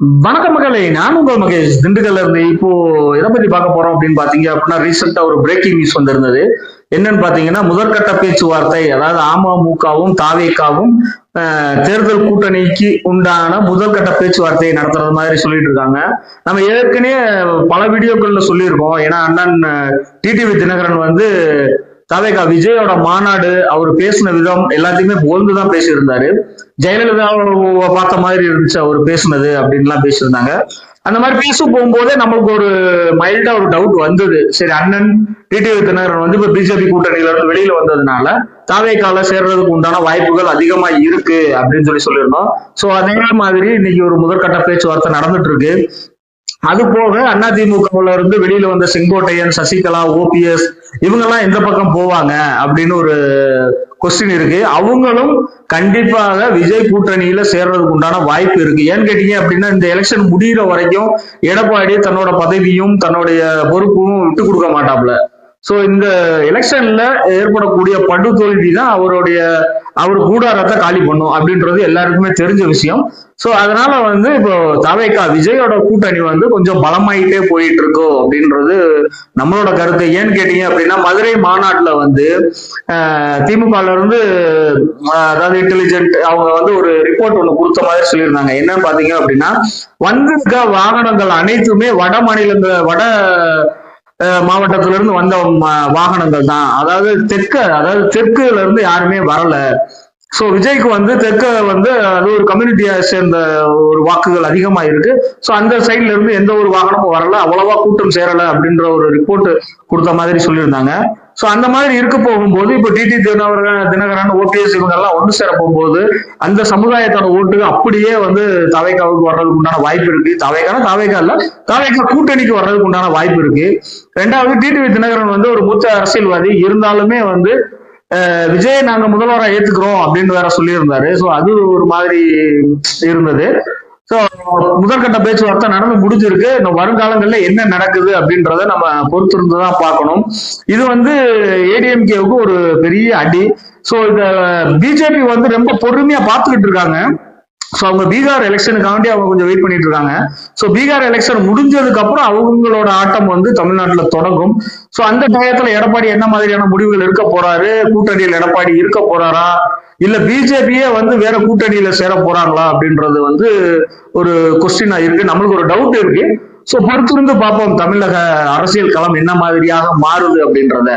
வணக்கம் மகளே நான் உங்கள் மகேஷ். திண்டுக்கல்ல இருந்து இப்போ எதை பத்தி பார்க்க போறோம் அப்படின்னு பாத்தீங்க அப்படின்னா ரீசெண்டா ஒரு பிரேக்கிங் நியூஸ் வந்திருந்தது. என்னன்னு பாத்தீங்கன்னா முதற்கட்ட பேச்சுவார்த்தை அதாவது அமமுகவும் தாவேக்காவும் தேர்தல் கூட்டணிக்கு உண்டான முதற்கட்ட பேச்சுவார்த்தையை நடத்துறது மாதிரி சொல்லிட்டு இருக்காங்க. நம்ம ஏற்கனவே பல வீடியோக்கள்ல சொல்லியிருக்கோம். ஏன்னா அண்ணன் டிடிவி தினகரன் வந்து தவேகா விஜயோட மாநாடு அவர் பேசின விதம் எல்லாத்தையுமே புகழ்ந்துதான் பேசியிருந்தாரு. ஜெயலலிதாவை பார்த்த மாதிரி இருந்துச்சு அவர் பேசுனது அப்படின்லாம் பேசியிருந்தாங்க. அந்த மாதிரி பேச போகும்போதே நம்மளுக்கு ஒரு மைல்டா ஒரு டவுட் வந்தது. சரி அண்ணன் டிடிவி தினகரன் வந்து இப்ப பிஜேபி கூட்டணியில இருந்து வெளியில வந்ததுனால தாவேக்கால சேர்றதுக்கு உண்டான வாய்ப்புகள் அதிகமா இருக்கு அப்படின்னு சொல்லி சொல்லியிருந்தோம். சோ அதே மாதிரி இன்னைக்கு ஒரு முதற்கட்ட பேச்சுவார்த்தை நடந்துட்டு இருக்கு. அது போக அதிமுகவுல இருந்து வெளியில வந்த செங்கோட்டையன் சசிகலா ஓபிஎஸ் இவங்கெல்லாம் எந்த பக்கம் போவாங்க அப்படின்னு ஒரு கொஸ்டின் இருக்கு. அவங்களும் கண்டிப்பாக விஜய் கூட்டணியில சேர்றதுக்கு உண்டான வாய்ப்பு இருக்கு. ஏன்னு கேட்டீங்க அப்படின்னா இந்த எலெக்ஷன் முடியிற வரைக்கும் எடப்பாடி தன்னோட பதவியும் தன்னுடைய பொறுப்பும் விட்டு கொடுக்க மாட்டாப்ல சோ இந்த எலெக்ஷன்ல ஏற்படக்கூடிய படுதோல்வி தான் அவருடைய அவர் கூடாரத்தை காலி பண்ணும் அப்படின்றது எல்லாருக்குமே தெரிஞ்ச விஷயம். சோ அதனால வந்து இப்போ தவேக்கா விஜயோட கூட்டணி வந்து கொஞ்சம் பலமாயிட்டே போயிட்டு இருக்கோ அப்படின்றது நம்மளோட கருத்து. ஏன்னு கேட்டீங்க அப்படின்னா மதுரை மாநாட்டுல வந்து திமுகல இருந்து அதாவது இன்டெலிஜென்ட் அவங்க வந்து ஒரு ரிப்போர்ட் ஒண்ணு கொடுத்த மாதிரி சொல்லியிருந்தாங்க. என்னன்னு பாத்தீங்க அப்படின்னா வந்திருக்க வாகனங்கள் அனைத்துமே வட மாநிலங்கள் வட மாவட்டத்துல இருந்து வந்த வாகனங்கள் தான் அதாவது தெற்க அதாவது தெற்குல இருந்து யாருமே வரல. சோ விஜய்க்கு வந்து தெற்க வந்து அது ஒரு கம்யூனிட்டியை சேர்ந்த ஒரு வாக்குகள் அதிகமா இருக்கு சோ அந்த சைட்ல இருந்து எந்த ஒரு வாகனமும் வரல. அவ்வளவா கூட்டம் சேரல அப்படின்ற ஒரு ரிப்போர்ட் கொடுத்த மாதிரி சொல்லியிருந்தாங்க. சோ அந்த மாதிரி இருக்க போகும்போது இப்போ டிடி தினகரன் தினகரன் ஓபிஎஸ் இவங்க எல்லாம் ஒன்று சேர போகும்போது அந்த சமுதாயத்தோட ஓட்டு அப்படியே வந்து தவைக்காவுக்கு வர்றதுக்கு உண்டான வாய்ப்பு இருக்கு. தவைக்கான தவைக்கா இல்ல தவைக்கா கூட்டணிக்கு வர்றதுக்கு உண்டான வாய்ப்பு இருக்கு. ரெண்டாவது டிடிவி தினகரன் வந்து ஒரு மூத்த அரசியல்வாதி. இருந்தாலுமே வந்து விஜய் நாங்க முதல்வரா ஏத்துக்கிறோம் அப்படின்னு வேற சொல்லியிருந்தாரு. சோ அது ஒரு மாதிரி இருந்தது. சோ முதற்கட்ட பேச்சுவார்த்தை நடந்து முடிஞ்சிருக்கு. இந்த வருங்காலங்கள்ல என்ன நடக்குது அப்படின்றத நம்ம பொறுத்திருந்து தான் பார்க்கணும். இது வந்து ஏடிஎம்கேவுக்கு ஒரு பெரிய அடி. சோ இந்த பிஜேபி வந்து ரொம்ப பொறுமையா பார்த்துக்கிட்டு இருக்காங்க. ஸோ அவங்க பீகார் எலெக்ஷனுக்காண்டி அவங்க கொஞ்சம் வெயிட் பண்ணிட்டு இருக்காங்க. ஸோ பீகார் எலெக்ஷன் முடிஞ்சதுக்கு அப்புறம் அவங்களோட ஆட்டம் வந்து தமிழ்நாட்டில் தொடங்கும். ஸோ அந்த டயத்துல எடப்பாடி என்ன மாதிரியான முடிவுகள் இருக்க போறாரு? கூட்டணியில் எடப்பாடி இருக்க போறாரா? இல்ல பிஜேபியே வந்து வேற கூட்டணியில சேர போறாங்களா அப்படின்றது வந்து ஒரு கொஸ்டினா இருக்கு. நம்மளுக்கு ஒரு டவுட் இருக்கு. ஸோ பொறுத்திருந்து பார்ப்போம் தமிழக அரசியல் களம் என்ன மாதிரியாக மாறுது அப்படின்றத.